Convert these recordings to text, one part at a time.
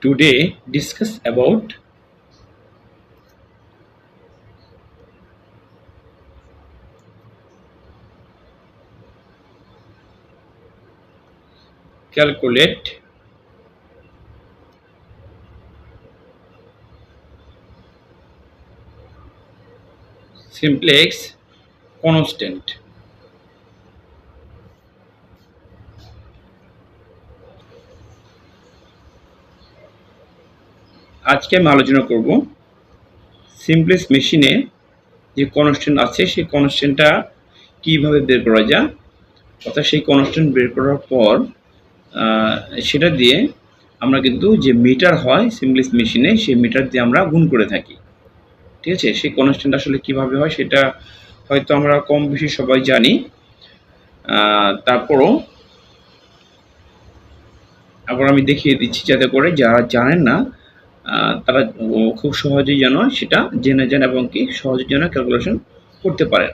today discuss about calculate simplex constant আজকে আমি আলোচনা করব সিমপ্লেক্স মেশিনে যে কনস্ট্যান্ট আছে, সেই কনস্ট্যান্টটা কীভাবে বের করা যায়? অর্থাৎ সেই কনস্ট্যান্ট বের করার পর সেটা দিয়ে আমরা কিন্তু যে মিটার হয় সিমপ্লেক্স মেশিনে সেই মিটার দিয়ে আমরা গুণ করে থাকি। ঠিক আছে? সেই কনস্ট্যান্ট আসলে কীভাবে হয় সেটা হয়তো আমরা কম বেশি সবাই জানি। তারপরও আবার আমি দেখিয়ে দিচ্ছি যাতে করে যারা জানেন না তারা খুব সহজেই যেন সেটা জেনে যান এবং কি সহজে যেন ক্যালকুলেশন করতে পারেন।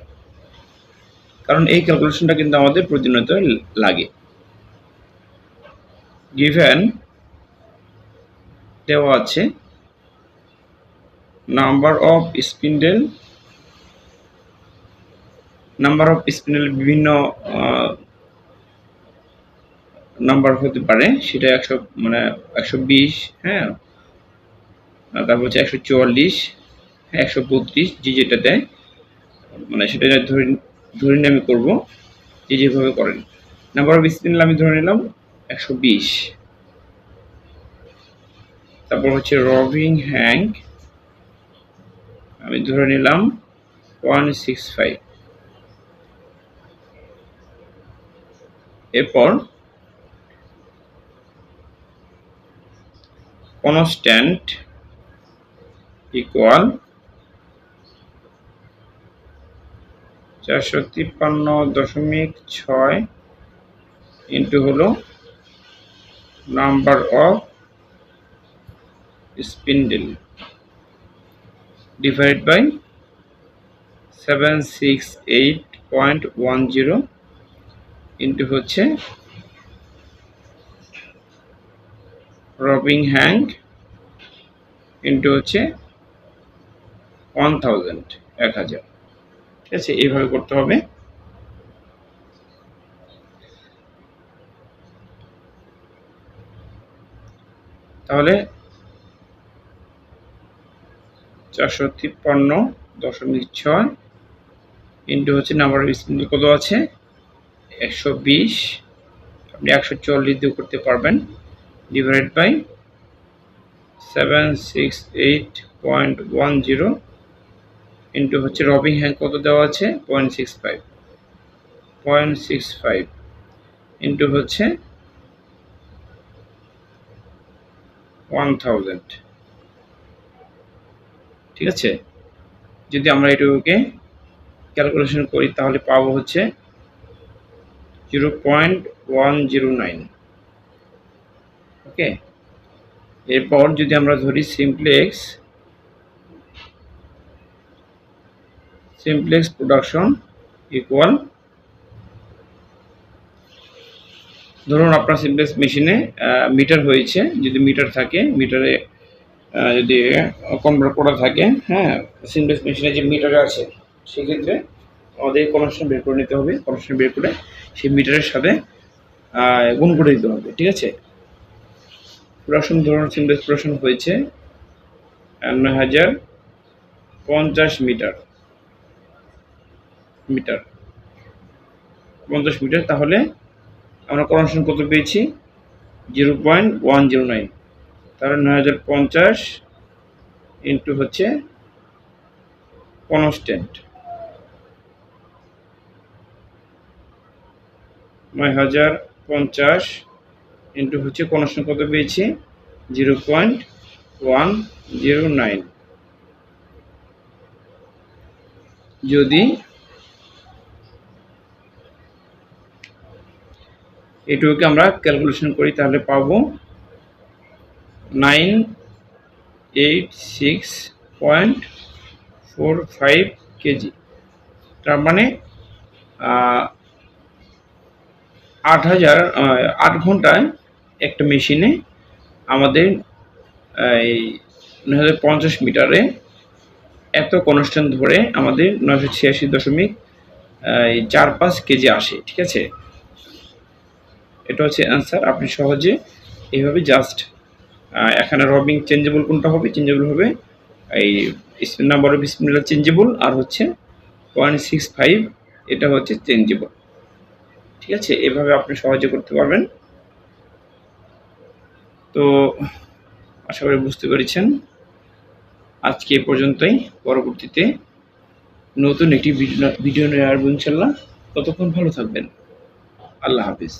কারণ এই ক্যালকুলেশনটা কিন্তু আমাদের প্রতিনিয়ত লাগে। গিভেন দেওয়া আছে number of spindle number of spindle বিভিন্ন নাম্বার হতে পারে, সেটা একশো মানে একশো বিশ হ্যাঁ? তারপর হচ্ছে একশো চুয়াল্লিশ, একশো বত্রিশ, যে যেটা দেয় মানে সেটা ধরে ধরে নিয়ে আমি করব, যে যেভাবে করেন। নাম্বার অফ স্পিন্ডেল আমি ধরে নিলাম, একশো বিশ। তারপর হচ্ছে রবিং হ্যাঙ্ক আমি ধরে নিলাম ওয়ান সিক্স ফাইভ এরপর কনস্ট্যান্ট ইকুয়াল চারশো তিপ্পান্ন দশমিক ছয় ইন্টু হলো number of spindle divide by seven six eight point one zero into হচ্ছে রবিং হ্যাঙ্ক ইন্টু হচ্ছে ওয়ান থাউজেন্ড এক হাজার। ঠিক আছে, এইভাবে করতে হবে। তাহলে চারশো তিপ্পান্ন দশমিক ছয় ইন্টু হচ্ছে নাম্বার অফ কত আছে? একশো বিশ। আপনি একশো চল্লিশ দিয়ে করতে পারবেন। Divide by seven six eight point one zero into হচ্ছে রবিং হ্যান্ড কত দেওয়া আছে? Point six five point six five into হচ্ছে ওয়ান থাউজেন্ড ঠিক আছে? যদি আমরা এটুকুকে ক্যালকুলেশন করি, তাহলে পাবো হচ্ছে zero point one zero nine okay এরপর যদি আমরা ধরি সিমপ্লেক্স সিমপ্লেক্স প্রোডাকশন ইকুয়াল ধরুন আপনার সিমপ্লেক্স মেশিনে মিটার হয়েছে, যদি মিটার থাকে মিটারে যদি কনভার্ট করা থাকে হ্যাঁ সিমপ্লেক্স মেশিনে যে মিটারে আছে, সেক্ষেত্রে আমাদের কনেকশন বের করে নিতে হবে কনেকশন বের করে সেই মিটারের সাথে গুণ করে দিতে হবে, ঠিক আছে? প্রোডাকশন ধরুন সিমপ্লেক্স প্রোডাকশন হয়েছে নয় হাজার পঞ্চাশ মিটার মিটার। পঞ্চাশ মিটার, তাহলে আমরা কনস্ট্যান্ট কত পেয়েছি? Zero point one zero nine. তাহলে নয় হাজার পঞ্চাশ ইন্টু হচ্ছে কনস্ট্যান্ট নয় হাজার পঞ্চাশ ইন্টু হচ্ছে কনস্ট্যান্ট কত পেয়েছি? Zero point one zero nine. যদি এটুকুকে আমরা ক্যালকুলেশন করি, তাহলে পাব nine eight six point four five kg তার মানে আট হাজার আট ঘন্টায় একটা মেশিনে আমাদের এই নয় পঞ্চাশ মিটারে এত কনস্ট্যান্ট ধরে আমাদের নয়শো ছিয়াশি দশমিক চার পাঁচ কেজি আসে, ঠিক আছে? এটা হচ্ছে অ্যান্সার আপনি সহজে এইভাবে জাস্ট এখানে রবিং চেঞ্জেবল কোনটা হবে? চেঞ্জেবল হবে এই নাম্বার অফ স্পিনার চেঞ্জেবল আর হচ্ছে পয়েন্ট সিক্স ফাইভ এটা হচ্ছে চেঞ্জেবল ঠিক আছে? এভাবে আপনি সহজে করতে পারবেন। তো আশা করি বুঝতে পেরেছেন। আজকে এ পর্যন্তই। পরবর্তীতে নতুন একটি ভিডিও ভিডিও নিয়ে আসব ইনশাল্লাহ ততক্ষণ ভালো থাকবেন। আল্লাহ হাফিজ।